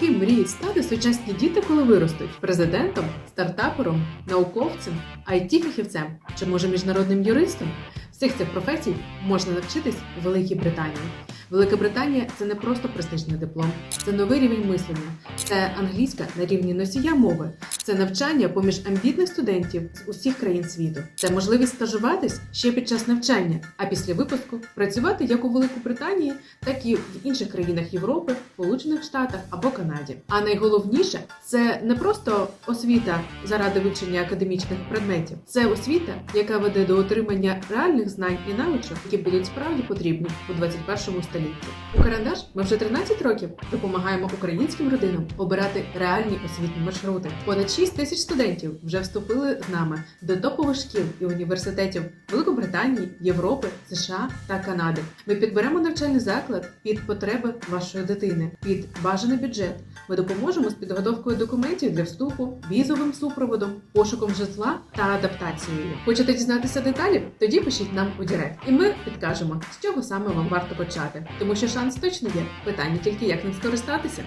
Ким мріють стати сучасні діти, коли виростуть? Президентом, стартапером, науковцем, it фахівцем чи може міжнародним юристом? Всіх цих професій можна навчитись у Великій Британії. Велика Британія це не просто престижний диплом, це новий рівень мислення, це англійська на рівні носія мови, це навчання поміж амбітних студентів з усіх країн світу. Це можливість стажуватись ще під час навчання, а після випуску працювати як у Великій Британії, так і в інших країнах Європи, Сполучених Штатах або Канаді. А найголовніше це не просто освіта заради вивчення академічних предметів, це освіта, яка веде до отримання реальних знань і навичок, які будуть справді потрібні у 21 столітті. У карандаш ми вже 13 років допомагаємо українським родинам обирати реальні освітні маршрути. Понад 6 тисяч студентів вже вступили з нами до топових шкіл і університетів Великобританії, Європи, США та Канади. Ми підберемо навчальний заклад під потреби вашої дитини, під бажаний бюджет. Ми допоможемо з підготовкою документів для вступу, візовим супроводом, пошуком житла та адаптацією. Хочете дізнатися деталі? Тоді пишіть нам у Директ, і ми підкажемо, з чого саме вам варто почати, тому що шанс точно є. Питання тільки як ним скористатися.